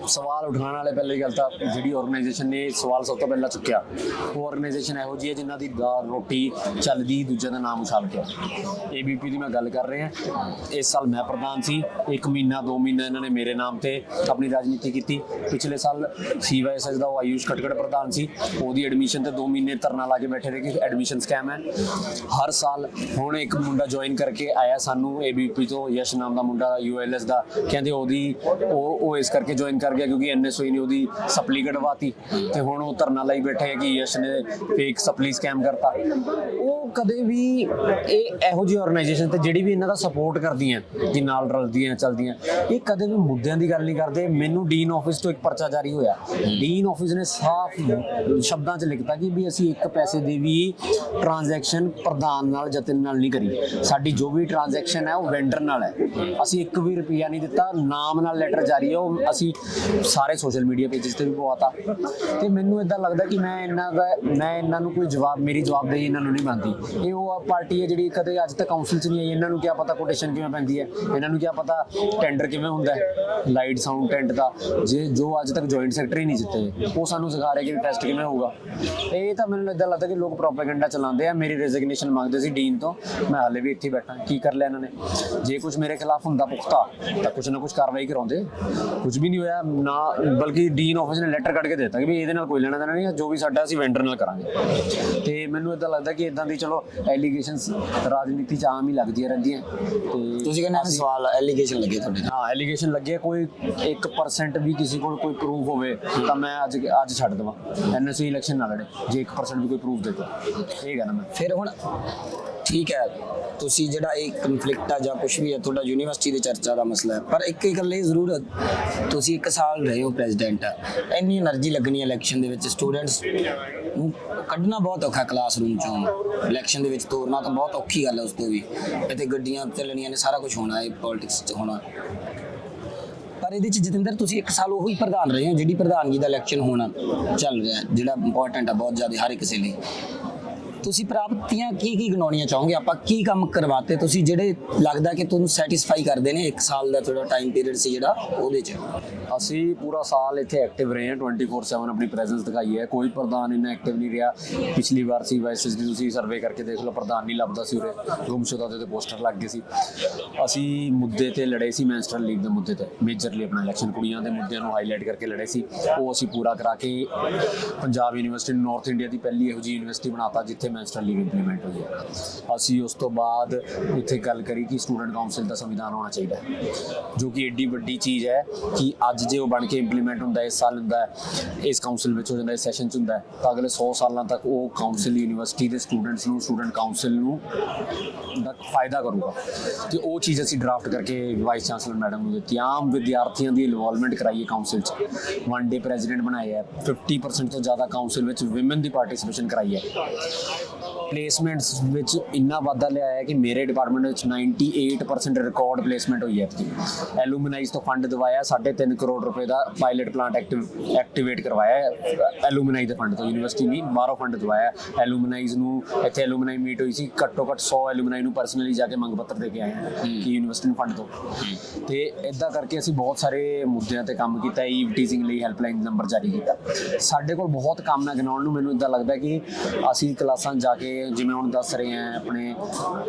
ਸਵਾਲ ਉਠਾਉਣ ਵਾਲੇ ਪਹਿਲੀ ਗੱਲ ਤਾਂ ਜਿਹੜੀ ਆਰਗੇਨਾਈਜੇਸ਼ਨ ਨੇ ਸਵਾਲ ਸਭ ਤੋਂ ਪਹਿਲਾਂ ਚੁੱਕਿਆ, ਉਹ ਆਰਗੇਨਾਈਜੇਸ਼ਨ ਇਹੋ ਜਿਹੀ ਹੈ ਜਿਨ੍ਹਾਂ ਦੀ ਦਾਲ ਰੋਟੀ ਚੱਲਦੀ ਦੂਜੇ ਦਾ ਨਾਮ ਉਛਾਲ ਕੇ। ਏਬੀਪੀ ਦੀ ਮੈਂ ਗੱਲ ਕਰ ਰਿਹਾ, ਇਸ ਸਾਲ ਮੈਂ ਪ੍ਰਧਾਨ ਸੀ, ਇੱਕ ਮਹੀਨਾ, ਦੋ ਮਹੀਨਾ ਇਹਨਾਂ ਨੇ ਮੇਰੇ ਨਾਮ ਤੇ ਆਪਣੀ ਰਾਜਨੀਤੀ ਕੀਤੀ। ਪਿਛਲੇ ਸਾਲ ਸੀਵਾਈਐਸਐਸ ਦਾ ਉਹ ਆਯੂਸ਼ ਖਟਕੜ ਪ੍ਰਧਾਨ ਸੀ, ਉਹਦੀ ਐਡਮਿਸ਼ਨ ਤੇ 2 ਮਹੀਨੇ ਧਰਨਾ ਲਾ ਕੇ ਬੈਠੇ ਰਹੇ ਕਿ ਐਡਮਿਸ਼ਨ ਸਕੈਮ ਹੈ। ਹਰ ਸਾਲ ਹੁਣ ਇੱਕ ਮੁੰਡਾ ਜੁਆਇਨ ਕਰਕੇ ਆਇਆ ਸਾਨੂੰ ਏਬੀਪੀ ਤੋਂ, ਯਸ਼ ਨਾਮ ਦਾ ਮੁੰਡਾ ਯੂਐਲਐਸ ਦਾ, ਕਹਿੰਦੇ ਉਹਦੀ, ਉਹ ਉਹ ਇਸ ਕਰਕੇ ਜੁਆਇਨ ਕਰ ਗਿਆ ਕਿਉਂਕਿ ਐਨਐਸਓਈ ਨੇ ਉਹਦੀ ਸਪਲੀ ਕਢਵਾਤੀ। ਤੇ ਹੁਣ ਉਹ ਧਰਨਾ ਲਈ ਬੈਠੇ ਕਿ ਯਸ਼ ਨੇ ਫੇਕ ਸਪਲੀ ਸਕੈਮ ਕਰਤਾ। ਉਹ ਕਦੇ ਵੀ ਇਹ ਇਹੋ ਜਿਹੀ ਆਰਗੇਨਾਈਜੇਸ਼ਨ ਤੇ ਜਿਹੜੀ ਵੀ ਇਹਨਾਂ ਦਾ ਸਪੋਰਟ ਕਰਦੀਆਂ ਕਿ ਨਾਲ ਰਲਦੀਆਂ, ਚੱਲਦੀਆਂ, ਇਹ ਕਦੇ ਵੀ ਮੁੱਦਿਆਂ ਦੀ ਗੱਲ ਨਹੀਂ ਕਰਦੇ। ਮੈਨੂੰ ਡੀਨ ਆਫਿਸ ਤੋਂ ਇੱਕ ਪਰਚਾ ਜਾਰੀ ਹੋਇਆ। ਡੀਨ ਆਫਿਸ ਨੇ ਸਾਫ਼ ਸ਼ਬਦਾਂ 'ਚ ਲਿਖਤਾ ਕਿ ਵੀ ਅਸੀਂ ਇੱਕ ਪੈਸੇ ਦੀ ਵੀ ਟ੍ਰਾਂਜੈਕਸ਼ਨ ਪ੍ਰਧਾਨ ਨਾਲ ਜਤਨ ਨਾਲ ਨਹੀਂ ਕਰੀ। ਸਾਡੀ ਜੋ ਵੀ ਟ੍ਰਾਂਜੈਕਸ਼ਨ ਹੈ, ਉਹ ਵੈਂਡਰ ਨਾਲ ਹੈ। ਅਸੀਂ ਇੱਕ ਵੀ ਰੁਪਿਆ ਨਹੀਂ ਦਿੱਤਾ। ਨਾਮ ਨਾਲ ਲੈਟਰ ਜਾਰੀ ਹੈ। ਉਹ ਅਸੀਂ ਸਾਰੇ ਸੋਸ਼ਲ ਮੀਡੀਆ ਪੇजेस ਤੇ ਵੀ ਪਵਾਤਾ। ਤੇ ਮੈਨੂੰ ਇਦਾਂ ਲੱਗਦਾ ਕਿ ਮੈਂ ਇਹਨਾਂ ਦਾ, ਮੈਂ ਇਹਨਾਂ ਨੂੰ ਕੋਈ ਜਵਾਬ, ਮੇਰੀ ਜਵਾਬਦੇਹੀ ਇਹਨਾਂ ਨੂੰ ਨਹੀਂ ਮੰਨਦੀ ਇਹ ਉਹ ਪਾਰਟੀ ਹੈ ਜਿਹੜੀ ਕਦੇ ਅੱਜ ਤੱਕ ਕਾਉਂਸਲ 'ਚ ਨਹੀਂ ਆਈ। ਇਹਨਾਂ ਨੂੰ ਕੀ ਪਤਾ ਕੋਟੇਸ਼ਨ ਕਿਵੇਂ ਪੈਂਦੀ ਹੈ? ਇਹਨਾਂ ਨੂੰ ਕੀ ਪਤਾ ਟੈਂਡਰ ਕਿਵੇਂ ਹੁੰਦਾ ਹੈ? ਲਾਈਟ ਸਾਊਂਡ ਟੈਂਟ ਦਾ। ਜੇ ਜੋ ਅੱਜ ਤੱਕ ਜੁਆਇੰਟ ਸੈਕਟਰੀ ਨਹੀਂ ਜਿੱਤੇ, ਉਹ ਸਾਨੂੰ ਸਿਖਾ ਰਹੇ ਕਿ ਟੈਸਟ ਕਿਵੇਂ ਹੋਊਗਾ। ਇਹ ਤਾਂ ਮੈਨੂੰ ਇਦਾਂ ਲੱਗਦਾ ਕਿ ਲੋਕ ਪ੍ਰੋਪਾਗੈਂਡਾ ਚਲਾਉਂਦੇ ਆ। ਮੇਰੀ ਰੈਜ਼ਿਗਨੇਸ਼ਨ ਮੰਗਦੇ ਸੀ ਡੀਨ ਤੋਂ। ਮੈਂ ਹਾਲੇ ਵੀ ਇੱਥੇ ਬੈਠਾ। ਕੀ ਕਰ ਲਿਆ ਇਹਨਾਂ ਨੇ? ਜੇ ਕੁਝ ਮੇਰੇ ਖਿਲਾਫ ਹੁੰਦਾ ਪੁਖਤਾ, ਤਾਂ ਕੁਝ ਨਾ ਕੁਝ ਕਾਰਵਾਈ ਕਰਾਉਂਦੇ। ਕੁਝ ਵੀ ਨਹੀਂ ਹੋਇਆ, ਨਾ, ਬਲਕਿ ਡੀਨ ਆਫਿਸ ਨੇ ਲੈਟਰ ਕੱਢ ਕੇ ਦਿੱਤਾ ਕਿ ਵੀ ਇਹਦੇ ਨਾਲ ਕੋਈ ਲੈਣਾ ਦੇਣਾ ਨਹੀਂ ਹੈ, ਜੋ ਵੀ ਸਾਡਾ ਅਸੀਂ ਵੈਂਡਰ ਨਾਲ ਕਰਾਂਗੇ। ਤੇ ਮੈਨੂੰ ਇਦਾਂ ਲੱਗਦਾ ਕਿ ਇਦਾਂ ਦੀ ਚਲੋ ਐਲੀਗੇਸ਼ਨਸ ਰਾਜਨੀਤੀ ਚ ਆਮ ਹੀ ਲੱਗਦੀਆਂ ਰਹਿੰਦੀਆਂ। ਤੇ ਤੁਸੀਂ ਕਹਿੰਦੇ ਆ ਸਵਾਲ ਐਲੀਗੇਸ਼ਨ ਲੱਗੇ ਤੁਹਾਡੇ ਤੇ? ਹਾਂ ਐਲੀਗੇਸ਼ਨ ਲੱਗੇ ਕੋਈ 1% ਵੀ ਕਿਸੇ ਕੋਲ ਕੋਈ ਪ੍ਰੂਫ ਹੋਵੇ ਤਾਂ ਮੈਂ ਅੱਜ ਅੱਜ ਛੱਡ ਦਵਾਂ। ਐਨਐਸਸੀ ਇਲੈਕਸ਼ਨ ਨਾ ਲੜੇ ਜੇ 1% ਵੀ ਕੋਈ ਪ੍ਰੂਫ ਦੇ ਤਾ ਇਹ ਕਹਿਣਾ ਮੈਂ ਫਿਰ ਹੁਣ ਠੀਕ ਹੈ, ਤੁਸੀਂ ਜਿਹੜਾ ਇਹ ਕਨਫਲਿਕਟ ਆ ਜਾਂ ਕੁਝ ਵੀ ਹੈ, ਤੁਹਾਡਾ ਯੂਨੀਵਰਸਿਟੀ ਦੇ ਚਰਚਾ ਦਾ ਮਸਲਾ ਹੈ। ਪਰ ਇੱਕ ਗੱਲ ਇਹ ਜ਼ਰੂਰ, ਤੁਸੀਂ ਇੱਕ ਸਾਲ ਰਹੇ ਹੋ ਪ੍ਰੈਜ਼ੀਡੈਂਟ ਇੰਨੀ એનર્ਜੀ ਲੱਗਣੀ ਹੈ ਇਲੈਕਸ਼ਨ ਦੇ ਵਿੱਚ ਸਟੂਡੈਂਟਸ ਨੂੰ ਕੱਢਣਾ ਬਹੁਤ ਔਖਾ ਕਲਾਸਰੂਮ ਚੋਂ। ਇਲੈਕਸ਼ਨ ਦੇ ਵਿੱਚ ਤੋਰਨਾ ਤਾਂ ਬਹੁਤ ਔਖੀ ਗੱਲ ਹੈ ਉਸ ਤੋਂ ਵੀ। ਇੱਥੇ ਗੱਡੀਆਂ ਚੱਲਣੀਆਂ ਨੇ, ਸਾਰਾ ਕੁਝ ਹੋਣਾ ਹੈ ਪੋਲਿਟਿਕਸ ਚ ਹੋਣਾ। ਪਰ ਇਹਦੇ ਚ ਜਤਿੰਦਰ, ਤੁਸੀਂ ਇੱਕ ਸਾਲ ਉਹੀ ਪ੍ਰਧਾਨ ਰਹੇ ਹੋ, ਜਿਹੜੀ ਪ੍ਰਧਾਨਗੀ ਦਾ ਇਲੈਕਸ਼ਨ ਹੋਣਾ ਚੱਲ ਰਿਹਾ ਜਿਹੜਾ ਇੰਪੋਰਟੈਂਟ ਆ ਬਹੁਤ ਜ਼ਿਆਦਾ ਹਰ ਇੱਕ ਕਿਸੇ ਲਈ ਤੁਸੀਂ ਪ੍ਰਾਪਤੀਆਂ ਕੀ ਕੀ ਗਿਣਾਉਣੀਆਂ ਚਾਹੋਗੇ? ਆਪਾਂ ਕੀ ਕੰਮ ਕਰਵਾਤੇ? ਤੁਸੀਂ ਜਿਹੜੇ ਲੱਗਦਾ ਕਿ ਤੁਹਾਨੂੰ ਸੈਟੀਸਫਾਈ ਕਰਦੇ ਨੇ, ਇੱਕ ਸਾਲ ਦਾ ਤੁਹਾਡਾ ਟਾਈਮ ਪੀਰੀਅਡ ਸੀ ਜਿਹੜਾ, ਉਹਦੇ ਚ। ਅਸੀਂ ਪੂਰਾ ਸਾਲ ਇੱਥੇ ਐਕਟਿਵ ਰਹੇ ਹਾਂ 24/7 ਆਪਣੀ ਪ੍ਰੈਜ਼ੈਂਸ ਦਿਖਾਈ ਹੈ। ਕੋਈ ਪ੍ਰਧਾਨ ਇੰਨਾ ਐਕਟਿਵ ਨਹੀਂ ਰਿਹਾ। ਪਿਛਲੀ ਵਾਰ ਸੀ ਵਾਈਸਸ ਦੀ, ਤੁਸੀਂ ਸਰਵੇ ਕਰਕੇ ਦੇਖ ਲਓ, ਪ੍ਰਧਾਨ ਨਹੀਂ ਲੱਭਦਾ ਸੀ ਉਰੇ। ਗੁੰਮਸ਼ੁਦਾ ਦੇ ਤੇ ਪੋਸਟਰ ਲੱਗ ਗਏ ਸੀ। ਅਸੀਂ ਮੁੱਦੇ ਤੇ ਲੜੇ ਸੀ ਮੈਂਸਟਰਲ ਲੀਗ ਦੇ ਮੁੱਦੇ ਤੇ। ਮੇਜਰਲੀ ਆਪਣਾ ਇਲੈਕਸ਼ਨ ਕੁੜੀਆਂ ਦੇ ਮੁੱਦਿਆਂ ਨੂੰ ਹਾਈਲਾਈਟ ਕਰਕੇ ਲੜੇ ਸੀ। ਉਹ ਅਸੀਂ ਪੂਰਾ ਕਰਾ ਕੇ ਪੰਜਾਬ ਯੂਨੀਵਰਸਿਟੀ ਨੂੰ ਨਾਰਥ ਇੰਡੀਆ ਦੀ ਪਹਿਲੀ ਇਹੋ ਜਿਹੀ ਯੂਨੀਵਰਸਿਟੀ ਬਣਾਤਾ, ਜਿੱਥੇ ਮੈਂਸਟਰਲ ਲੀਗ ਇੰਪਲੀਮੈਂਟ ਹੋਈ ਹੈ। ਅਸੀਂ ਉਸ ਤੋਂ ਬਾਅਦ ਇੱਥੇ ਗੱਲ ਕਰੀ ਕਿ ਸਟੂਡੈਂਟ ਕਾਉਂਸਲ ਦਾ ਸੰਵਿਧਾਨ ਹੋਣਾ ਚਾਹੀਦਾ ਹੈ, ਜੋ ਕਿ ਏਡੀ ਵੱਡੀ ਚੀਜ਼ ਹੈ ਕਿ ਅੱਜ ਜੇ ਉਹ ਬਣ ਕੇ ਇੰਪਲੀਮੈਂਟ ਹੁੰਦਾ ਇਸ ਸਾਲ ਹੁੰਦਾ ਇਸ ਕਾਉਂਸਲ ਵਿੱਚ ਹੋ ਜਾਂਦਾ ਇਸ ਸੈਸ਼ਨ ਚ ਹੁੰਦਾ ਤਾਂ ਅਗਲੇ 100 ਸਾਲਾਂ ਤੱਕ ਉਹ ਕਾਉਂਸਲ ਯੂਨੀਵਰਸਿਟੀ ਦੇ ਸਟੂਡੈਂਟਸ ਨੂੰ ਸਟੂਡੈਂਟ ਕਾਉਂਸਲ ਨੂੰ ਦਾ ਫਾਇਦਾ ਕਰੂਗਾ। ਤੇ ਉਹ ਚੀਜ਼ ਅਸੀਂ ਡਰਾਫਟ ਕਰਕੇ ਵਾਈਸ ਚਾਂਸਲਰ ਮੈਡਮ ਨੂੰ ਦਿੱਤੀ। ਆਮ ਵਿਦਿਆਰਥੀਆਂ ਦੀ ਇਨਵੋਲਵਮੈਂਟ ਕਰਾਈਏ ਕਾਉਂਸਲ ਚ। ਵਨ ਡੇ ਪ੍ਰੈਜ਼ੀਡੈਂਟ ਬਣਾਏ ਹੈ 50% ਤੋਂ ਜ਼ਿਆਦਾ ਕਾਉਂਸਲ ਵਿੱਚ ਔਮਨ ਦੀ ਪਾਰਟਿਸਿਪੇਸ਼ਨ ਕਰਾਈ ਹੈ। ਪਲੇਸਮੈਂਟਸ ਵਿੱਚ ਇੰਨਾ ਵਾਧਾ ਲਿਆਇਆ ਹੈ ਕਿ ਮੇਰੇ ਡਿਪਾਰਟਮੈਂਟ ਵਿੱਚ 98% ਰਿਕਾਰਡ ਪਲੇਸਮੈਂਟ ਹੋਈ ਹੈ ਐਲੂਮਨਾਈਜ਼ ਤੋਂ ਫੰਡ ਦਿਵਾਇਆ 3.5 ਕਰੋੜ ਰੁਪਏ ਦਾ ਪਾਇਲਟ ਪਲਾਂਟ ਐਕਟਿਵ ਐਕਟੀਵੇਟ ਕਰਵਾਇਆ ਹੈ। ਐਲੂਮਨਾਈ ਦੇ ਫੰਡ ਤੋਂ ਯੂਨੀਵਰਸਿਟੀ ਨਹੀਂ ਬਾਹਰੋਂ ਫੰਡ ਦਿਵਾਇਆ ਐਲੂਮਨਾਈਜ਼ ਨੂੰ ਇੱਥੇ ਐਲੂਮਨਾਈ ਮੀਟ ਹੋਈ ਸੀ ਘੱਟੋ ਘੱਟ 100 ਐਲੂਮਨਾਈ ਨੂੰ ਪਰਸਨਲੀ ਜਾ ਕੇ ਮੰਗ ਪੱਤਰ ਦੇ ਕੇ ਆਏ ਹਾਂ ਕਿ ਯੂਨੀਵਰਸਿਟੀ ਨੂੰ ਫੰਡ ਦਿਓ। ਤੇ ਇਦਾਂ ਕਰਕੇ ਅਸੀਂ ਬਹੁਤ ਸਾਰੇ ਮੁੱਦਿਆਂ ਤੇ ਕੰਮ ਕੀਤਾ ਈਵ ਟੀਜ਼ਿੰਗ ਲਈ ਹੈਲਪਲਾਈਨ ਨੰਬਰ ਜਾਰੀ ਕੀਤਾ। ਸਾਡੇ ਕੋਲ ਬਹੁਤ ਕੰਮ ਹੈ ਗਿਣਾਉਣ ਨੂੰ ਮੈਨੂੰ ਇਦਾਂ ਲੱਗਦਾ ਕਿ ਅਸੀਂ ਕਲਾਸਾਂ ਜਾ ਕੇ ਜਿਵੇਂ ਹੁਣ ਦੱਸ ਰਹੇ ਹਾਂ ਆਪਣੇ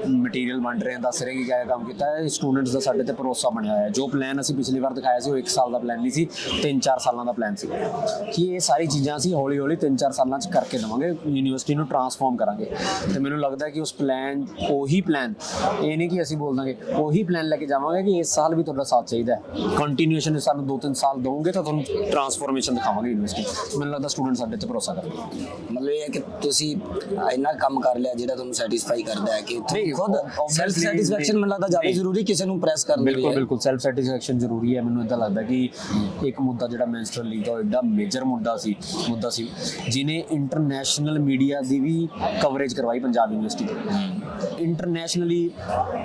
ਮਟੀਰੀਅਲ ਵੰਡ ਰਹੇ ਹਾਂ ਦੱਸ ਰਹੇ ਕਿ ਕਿਆ ਕੰਮ ਕੀਤਾ ਹੈ। ਸਟੂਡੈਂਟਸ ਦਾ ਸਾਡੇ ਤੇ ਭਰੋਸਾ ਬਣਿਆ ਹੋਇਆ ਜੋ ਪਲਾਨ ਅਸੀਂ ਪਿਛਲੀ ਵਾਰ ਦਿਖਾਇਆ ਸੀ, ਉਹ 1 ਸਾਲ ਦਾ ਪਲਾਨ ਨਹੀਂ ਸੀ 3-4 ਸਾਲਾਂ ਦਾ ਪਲਾਨ ਸੀ। ਕਿ ਇਹ ਸਾਰੀ ਚੀਜ਼ਾਂ ਅਸੀਂ ਹੌਲੀ ਹੌਲੀ 3-4 ਸਾਲਾਂ 'ਚ ਕਰਕੇ ਦੇਵਾਂਗੇ ਯੂਨੀਵਰਸਿਟੀ ਨੂੰ ਟਰਾਂਸਫਾਰਮ ਕਰਾਂਗੇ। ਤੇ ਮੈਨੂੰ ਲੱਗਦਾ ਕਿ ਉਸ ਪਲਾਨ ਉਹੀ ਪਲਾਨ ਇਹ ਨਹੀਂ ਕਿ ਅਸੀਂ ਬੋਲ ਦਾਂਗੇ, ਉਹੀ ਪਲਾਨ ਲੈ ਕੇ ਜਾਵਾਂਗੇ ਕਿ ਇਸ ਸਾਲ ਵੀ ਤੁਹਾਡਾ ਸਾਥ ਚਾਹੀਦਾ ਹੈ। ਕੰਟੀਨਿਊਏਸ਼ਨ ਸਾਨੂੰ 2-3 ਸਾਲ ਦੋਗੇ ਤਾਂ ਤੁਹਾਨੂੰ ਟਰਾਂਸਫਾਰਮੇਸ਼ਨ ਦਿਖਾਵਾਂਗੇ ਯੂਨੀਵਰਸਿਟੀ ਮੈਨੂੰ ਲੱਗਦਾ ਸਟੂਡੈਂਟ ਸਾਡੇ ਤੇ ਭਰੋਸਾ ਕਰਨਗੇ। ਮਤਲਬ ਇਹ ਹੈ ਕਿ ਤੁਸੀਂ ਇੰਨਾ ਕੰਮ ਕਰ ਲਿਆ ਜਿਹੜਾ ਤੁਹਾਨੂੰ ਸੈਟੀਸਫਾਈ ਕਰਦਾ ਹੈ ਕਿ ਤੁਸੀਂ ਖੁਦ ਸੈਲਫ ਸੈਟੀਸਫੈਕਸ਼ਨ ਮੈਨੂੰ ਲੱਗਦਾ ਜ਼ਿਆਦਾ। ਜ਼ਰੂਰੀ ਕਿਸੇ ਨੂੰ ਪ੍ਰੈਸ ਕਰਨ ਦੀ ਬਿਲਕੁਲ। ਬਿਲਕੁਲ ਸੈਲਫ ਸੈਟੀਸਫੈਕਸ਼ਨ ਜ਼ਰੂਰੀ ਹੈ ਮੈਨੂੰ ਇਦਾਂ ਲੱਗਦਾ ਕਿ ਇੱਕ ਮੁੱਦਾ ਜਿਹੜਾ ਮੈਂਸਟਰਲ ਲੀਗ ਦਾ ਐਡਾ ਮੇਜਰ ਮੁੱਦਾ ਸੀ ਮੁੱਦਾ ਸੀ ਜਿਨੇ ਇੰਟਰਨੈਸ਼ਨਲ ਮੀਡੀਆ ਦੀ ਵੀ ਕਵਰੇਜ ਕਰਵਾਈ ਪੰਜਾਬ ਯੂਨੀਵਰਸਿਟੀ ਦੀ ਇੰਟਰਨੈਸ਼ਨਲੀ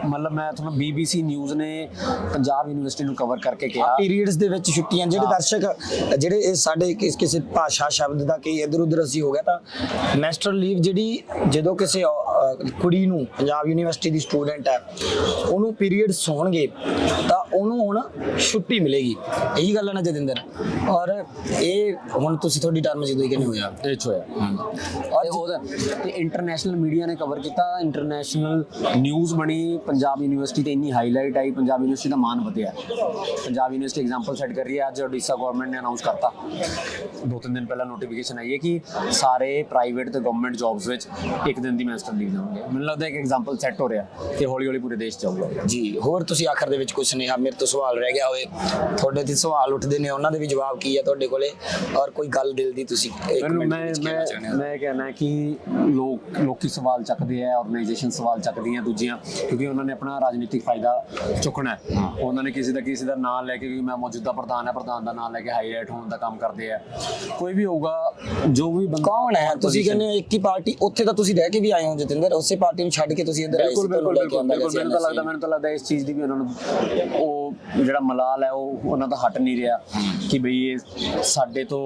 ਮਤਲਬ ਮੈਂ ਤੁਹਾਨੂੰ BBC ਨਿਊਜ਼ ਨੇ ਪੰਜਾਬ ਯੂਨੀਵਰਸਿਟੀ ਨੂੰ ਕਵਰ ਕਰਕੇ ਕਿਹਾ ਪੀਰੀਅਡਸ ਦੇ ਵਿੱਚ ਛੁੱਟੀਆਂ ਜਿਹੜੇ ਦਰਸ਼ਕ ਜਿਹੜੇ ਸਾਡੇ ਕਿਸ ਕਿਸੇ ਭਾਸ਼ਾ ਸ਼ਬਦ ਦਾ ਕਈ ਇਧਰ ਉਧਰ ਅਸੀਂ ਹੋ ਗਿਆ ਤਾਂ ਮੈਸਟਰ ਲੀਵ ਜਿਹੜੀ ਜਦੋਂ ਕਿਸੇ ਅ, ਅ, ਕੁੜੀ ਨੂੰ ਪੰਜਾਬ ਯੂਨੀਵਰਸਿਟੀ ਦੀ ਸਟੂਡੈਂਟ ਹੈ ਉਹਨੂੰ ਪੀਰੀਅਡਸ ਹੋਣਗੇ ਤਾਂ ਉਹਨੂੰ ਹੁਣ ਛੁੱਟੀ ਮਿਲੇਗੀ। ਇਹੀ ਗੱਲ ਹੈ ਨਾ ਜਤਿੰਦਰ। ਔਰ ਇਹ ਹੁਣ ਤੁਸੀਂ ਤੁਹਾਡੀ ਟਰਮ ਜਦੋਂ ਕਹਿੰਦੇ ਹੋਇਆ ਇਹ 'ਚ ਹੋਇਆ। ਔਰ ਉਹਦਾ ਤੇ ਇੰਟਰਨੈਸ਼ਨਲ ਮੀਡੀਆ ਨੇ ਕਵਰ ਕੀਤਾ ਇੰਟਰਨੈਸ਼ਨਲ ਨਿਊਜ਼ ਬਣੀ ਪੰਜਾਬ ਯੂਨੀਵਰਸਿਟੀ ਤੇ ਇੰਨੀ ਹਾਈਲਾਈਟ ਆਈ ਪੰਜਾਬ ਯੂਨੀਵਰਸਿਟੀ ਦਾ ਮਾਨ ਵਧਿਆ। ਪੰਜਾਬ ਯੂਨੀਵਰਸਿਟੀ ਐਗਜ਼ਾਮਪਲ ਸੈੱਟ ਕਰ ਰਹੀ ਹੈ ਅੱਜ ਓਡੀਸ਼ਾ ਗਵਰਨਮੈਂਟ ਨੇ ਅਨਾਉਂਸ ਕਰਤਾ। ਦੋ ਤਿੰਨ ਦਿਨ ਪਹਿਲਾਂ ਨੋਟੀਫਿਕੇਸ਼ਨ ਆਈ ਹੈ ਕਿ ਸਾਰੇ ਪ੍ਰਾਈਵੇਟ ਤੇ ਗਵਰਨਮੈਂਟ ਜੌਬਸ ਵਿੱਚ ਇੱਕ ਦਿਨ ਦੀ ਮੈਂਸਟਰ ਲੀਵ ਮੈਨੂੰ ਲੱਗਦਾ ਇੱਕ ਐਗਜ਼ਾਮਪਲ ਸੈੱਟ ਹੋ ਰਿਹਾ ਕਿ ਹੌਲੀ ਹੌਲੀ ਪੂਰੇ ਦੇਸ਼ 'ਚ ਜਾਊਗਾ। ਜੀ ਹੋਰ ਤੁਸੀਂ ਆਖਰ ਦੇ ਵਿੱਚ ਕੁਝ ਸੁਨੇਹਾ ਮੇਰੇ ਤੋਂ ਸਵਾਲ ਰਹਿ ਗਿਆ ਹੋਵੇ। ਤੁਹਾਡੇ ਤੇ ਸਵਾਲ ਉੱਠਦੇ ਨੇ ਉਹਨਾਂ ਦੇ ਵੀ ਜਵਾਬ ਕੀ ਹੈ ਤੁਹਾਡੇ ਕੋਲੇ? ਔਰ ਕੋਈ ਗੱਲ ਦਿਲ ਦੀ ਤੁਸੀਂ ਇੱਕ ਮਿੰਟ ਵਿੱਚ ਕਹਿਣਾ ਚਾਹੁੰਦੇ ਮੈਂ ਹੋ? ਮੈਂ ਕਹਿਣਾ ਕਿ ਲੋਕ ਲੋਕੀ ਸਵਾਲ ਚੱਕਦੇ ਆ ਆਰਗੇਨਾਈਜੇਸ਼ਨ ਸਵਾਲ ਚੱਕਦੀਆਂ ਦੂਜੀਆਂ ਕਿਉਂਕਿ ਉਹਨਾਂ ਨੇ ਆਪਣਾ ਰਾਜਨੀਤਿਕ ਫਾਇਦਾ ਚੁੱਕਣਾ ਹੈ। ਉਹਨਾਂ ਨੇ ਕਿਸੇ ਦਾ ਕਿਸੇ ਦਾ ਨਾਮ ਲੈ ਕੇ ਕਿ ਮੈਂ ਮੌਜੂਦਾ ਪ੍ਰਧਾਨ ਹੈ ਪ੍ਰਧਾਨ ਦਾ ਨਾਮ ਲੈ ਕੇ ਹਾਈਲਾਈਟ ਹੋਣ ਦਾ ਕੰਮ ਕਰਦੇ ਆ। ਕੋਈ ਵੀ ਹੋਊਗਾ ਜੋ ਵੀ ਬੰਦਾ ਕੌਣ ਹੈ? ਤੁਸੀਂ ਕਹਿੰਦੇ ਇੱਕ ਹੀ ਪਾਰਟੀ ਉੱਥੇ ਤਾਂ ਤੁਸੀਂ ਰਹਿ ਕੇ ਵੀ ਆਏ ਹੋ ਜਤਿੰਦਰ ਉਸੇ ਪਾਰਟੀ ਨੂੰ ਛੱਡ ਕੇ ਤੁਸੀਂ ਇੱਧਰ ਆਏ ਬਿਲਕੁਲ ਬਿਲਕੁਲ ਲੈ ਕੇ ਆਉਂਦਾ ਬਿਲਕੁਲ ਮੈਨੂੰ ਤਾਂ ਲੱਗਦਾ ਮੈਨੂੰ ਤਾਂ ਲੱਗਦਾ ਇਸ ਚੀਜ਼ ਦੀ ਵੀ ਉਹਨਾਂ ਨੂੰ ਉਹ ਜਿਹੜਾ ਮਲਾਲ ਹੈ ਉਹ ਉਹਨਾਂ ਦਾ ਹਟ ਨਹੀਂ ਰਿਹਾ ਕਿ ਬਈ ਇਹ ਸਾਡੇ ਤੋਂ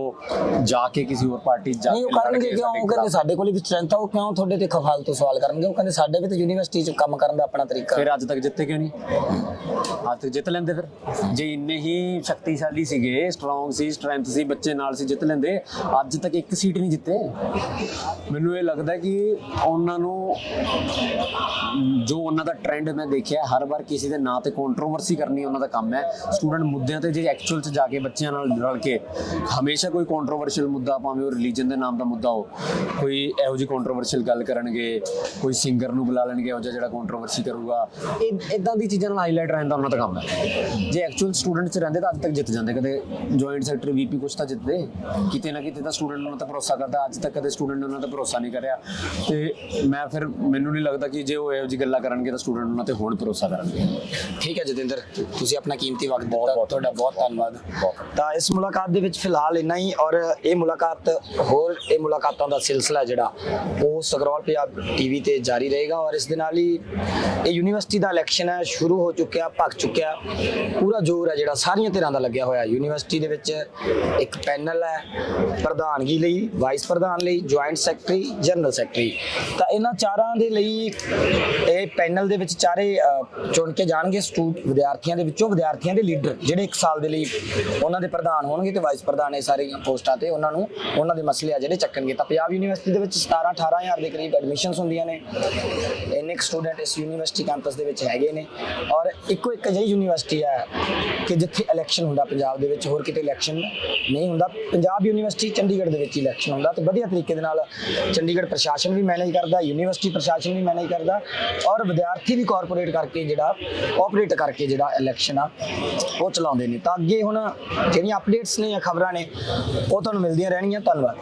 ਜਾ ਕੇ ਕਿਸੇ ਹੋਰ ਪਾਰਟੀ ਜਾ ਕੇ ਕਰਨਗੇ ਕਿਉਂ? ਉਹ ਕਹਿੰਦੇ ਸਾਡੇ ਕੋਲ ਵੀ ਸਟਰੈਂਥ ਆ ਉਹ ਕਿਉਂ ਤੁਹਾਡੇ ਤੇ ਖਫਾਲਤੂ ਸਵਾਲ ਕਰਨਗੇ? ਉਹ ਕਹਿੰਦੇ ਸਾਡੇ ਵੀ ਤਾਂ ਯੂਨੀਵਰਸਿਟੀ 'ਚ ਕੰਮ ਕਰਨ ਦਾ ਆਪਣਾ ਤਰੀਕਾ। ਫਿਰ ਅੱਜ ਤੱਕ ਜਿੱਤੇ ਕਿਉਂ ਨਹੀਂ? ਅੱਜ ਤੱਕ ਜਿੱਤ ਲੈਂਦੇ ਫਿਰ। ਜੇ ਇੰਨੇ ਹੀ ਸ਼ਕਤੀਸ਼ਾਲੀ ਸੀਗੇ ਸਟਰੋਂਗ ਸੀ ਸਟਰੈਂਥ ਸੀ ਬੱਚੇ ਨਾਲ ਸੀ ਜਿੱਤ ਲੈਂਦੇ ਅੱਜ ਤੱਕ ਇੱਕ ਸੀਟ ਨਹੀਂ ਜਿੱਤੇ। ਮੈਨੂੰ ਇਹ ਲੱਗਦਾ ਕਿ ਉਹਨਾਂ ਨੂੰ ਜੋ ਉਹਨਾਂ ਦਾ ਟ੍ਰੈਂਡ ਮੈਂ ਦੇਖਿਆ, ਹਰ ਵਾਰ ਕਿਸੇ ਦੇ ਨਾਂ ਤੇ ਕੰਟਰੋਵਰਸੀ ਕਰਨੀ ਉਹਨਾਂ ਦਾ ਕੰਮ ਹੈ। ਸਟੂਡੈਂਟ ਮੁੱਦਿਆਂ ਤੇ ਜੇ ਐਕਚੁਅਲ ਚ ਜਾ ਕੇ ਬੱਚਿਆਂ ਨਾਲ ਰਲ ਕੇ ਹਮੇਸ਼ਾ ਕੋਈ ਕੰਟਰੋਵਰਸ਼ੀਅਲ ਮੁੱਦਾ, ਭਾਵੇਂ ਉਹ ਰਿਲੀਜਨ ਦੇ ਨਾਮ ਦਾ ਮੁੱਦਾ ਹੋ, ਕੋਈ ਇਹੋ ਜਿਹੀ ਕੰਟਰੋਵਰਸ਼ੀਅਲ ਗੱਲ ਕਰਨਗੇ, ਕੋਈ ਸਿੰਗਰ ਨੂੰ ਬੁਲਾ ਲੈਣਗੇ ਉਹ ਜਿਹੜਾ ਕੰਟਰੋਵਰਸੀ ਕਰੂਗਾ, ਇਹ ਇਦਾਂ ਦੀ ਚੀਜ਼ਾਂ ਨਾਲ ਹਾਈਲਾਈਟ ਰਹਿਣ ਦਾ ਉਹਨਾਂ ਦਾ ਕੰਮ ਹੈ। ਜੇ ਐਕਚੁਅਲ ਸਟੂਡੈਂਟ ਚ ਰਹਿੰਦੇ ਤਾਂ ਅੱਜ ਤੱਕ ਜਿੱਤ ਜਾਂਦੇ, ਕਦੇ ਜੁਆਇੰਟ ਸੈਕਟਰੀ ਵੀਪੀ ਕੁਛ ਤਾਂ ਜਿੱਤਦੇ, ਕਿਤੇ ਨਾ ਕਿਤੇ ਤਾਂ ਸਟੂਡੈਂਟ ਉਹਨਾਂ ਤੇ ਭਰੋਸਾ ਕਰਦਾ, ਅੱਜ ਤੱਕ ਕਦੇ ਸਟੂਡੈਂਟ ਨੇ ਉਹਨਾਂ ਦਾ ਭਰੋਸਾ ਨਹੀਂ ਕਰਿਆ। ਤੇ ਮੈਂ ਫਿਰ ਮੈਨੂੰ ਨਹੀਂ ਲੱਗਦਾ ਕਿ ਜੇ ਉਹ ਇਹੋ ਜਿਹੀ ਗੱਲਾਂ ਕਰਨਗੇ ਤਾਂ ਸਟੂਡੈਂਟ ਉਹਨਾਂ ਤੇ ਹੁਣ ਭਰੋਸਾ ਕਰਨਗੇ। ਠੀਕ ਹੈ ਜਤਿੰਦਰ ਤੁਸੀਂ ਆਪਣਾ ਕੀਮਤੀ ਵਕਤ ਦਿੱਤਾ ਤੁਹਾਡਾ ਬਹੁਤ ਧੰਨਵਾਦ। ਤਾਂ ਇਸ ਮੁਲਾਕਾਤ ਦੇ ਵਿੱਚ ਫਿਲਹਾਲ ਇੰਨਾ ਹੀ ਔਰ ਇਹ ਮੁਲਾਕਾਤ ਹੋਰ ਇਹ ਮੁਲਾਕਾਤਾਂ ਦਾ ਸਿਲਸਿਲਾ ਜਿਹੜਾ ਉਹ ਸਕਰੋਲ ਪੰਜਾਬ ਟੀਵੀ ਤੇ ਜਾਰੀ ਰਹੇਗਾ ਔਰ ਇਸ ਦੇ ਨਾਲ ਹੀ ਇਹ ਯੂਨੀਵਰਸਿਟੀ ਦਾ ਇਲੈਕਸ਼ਨ ਹੈ ਸ਼ੁਰੂ ਹੋ ਚੁੱਕਿਆ ਭਗ ਚੁੱਕਿਆ ਪੂਰਾ ਜ਼ੋਰ ਹੈ ਜਿਹੜਾ ਸਾਰੀਆਂ ਧਿਰਾਂ ਦਾ ਲੱਗਿਆ ਹੋਇਆ। ਯੂਨੀਵਰਸਿਟੀ ਦੇ ਵਿੱਚ ਇੱਕ ਪੈਨਲ ਹੈ ਪ੍ਰਧਾਨਗੀ ਲਈ ਵਾਈਸ ਪ੍ਰਧਾਨ ਲਈ ਜੁਆਇੰਟ ਸੈਕਟਰੀ ਜਨਰਲ ਸੈਕਟਰੀ ਤਾਂ ਇਹਨਾਂ ਚਾਰਾਂ ਦੇ ਲਈ ਇਹ ਪੈਨਲ ਦੇ ਵਿੱਚ ਚਾਰੇ ਅ, ਚੁਣ ਕੇ ਜਾਣਗੇ ਸਟੂਡ ਵਿਦਿਆਰਥੀਆਂ ਦੇ ਵਿੱਚੋਂ ਵਿਦਿਆਰਥੀਆਂ ਦੇ ਲੀਡਰ ਜਿਹੜੇ 1 ਸਾਲ ਦੇ ਲਈ ਉਹਨਾਂ ਦੇ ਪ੍ਰਧਾਨ ਹੋਣਗੇ ਤੇ ਵਾਈਸ ਪ੍ਰਧਾਨ ਇਹ ਸਾਰੀਆਂ ਪੋਸਟਾਂ ਤੇ ਉਹਨਾਂ ਨੂੰ ਉਹਨਾਂ ਦੇ ਮਸਲੇ ਆ ਜਿਹੜੇ ਚੱਕਣਗੇ। ਤਾਂ ਪੰਜਾਬ ਯੂਨੀਵਰਸਿਟੀ ਦੇ ਵਿੱਚ 17 18 ਦੇ ਕਰੀਬ ਐਡਮਿਸ਼ਨਸ ਹੁੰਦੀਆਂ ਨੇ। ਇੰਨੇ ਸਟੂਡੈਂਟ ਇਸ ਯੂਨੀਵਰਸਿਟੀ ਕੈਂਪਸ ਦੇ ਵਿੱਚ ਹੈਗੇ ਨੇ। ਔਰ ਇੱਕੋ ਇੱਕ ਅਜਿਹੀ ਯੂਨੀਵਰਸਿਟੀ ਹੈ ਕਿ ਜਿੱਥੇ ਇਲੈਕਸ਼ਨ ਹੁੰਦਾ ਪੰਜਾਬ ਦੇ ਵਿੱਚ ਹੋਰ ਕਿਤੇ ਇਲੈਕਸ਼ਨ ਨਹੀਂ ਹੁੰਦਾ। ਪੰਜਾਬ ਯੂਨੀਵਰਸਿਟੀ ਚੰਡੀਗੜ੍ਹ ਦੇ ਵਿੱਚ ਇਲੈਕਸ਼ਨ ਹੁੰਦਾ ਤੇ ਵਧੀਆ ਤਰੀਕੇ ਦੇ ਨਾਲ ਚੰਡੀਗੜ੍ਹ ਪ੍ਰਸ਼ਾਸਨ ਵੀ ਮੈਨੇਜ ਕਰਦਾ ਯੂਨੀਵਰਸਿਟੀ ਯੂਨੀਵਰਸਿਟੀ ਪ੍ਰਸ਼ਾਸਨ ਵੀ ਮੈਨੇਜ ਕਰਦਾ ਔਰ ਵਿਦਿਆਰਥੀ ਵੀ ਕਾਰਪੋਰੇਟ ਕਰਕੇ ਜਿਹੜਾ ਆਪਰੇਟ ਕਰਕੇ ਜਿਹੜਾ ਇਲੈਕਸ਼ਨ ਆ, ਉਹ ਚਲਾਉਂਦੇ ਨੇ। ਤਾਂ ਅੱਗੇ ਹੁਣ ਜਿਹੜੀਆਂ ਅਪਡੇਟਸ ਨੇ ਜਾਂ ਖਬਰਾਂ ਨੇ, ਉਹ ਤੁਹਾਨੂੰ ਮਿਲਦੀਆਂ ਰਹਿਣਗੀਆਂ। ਧੰਨਵਾਦ।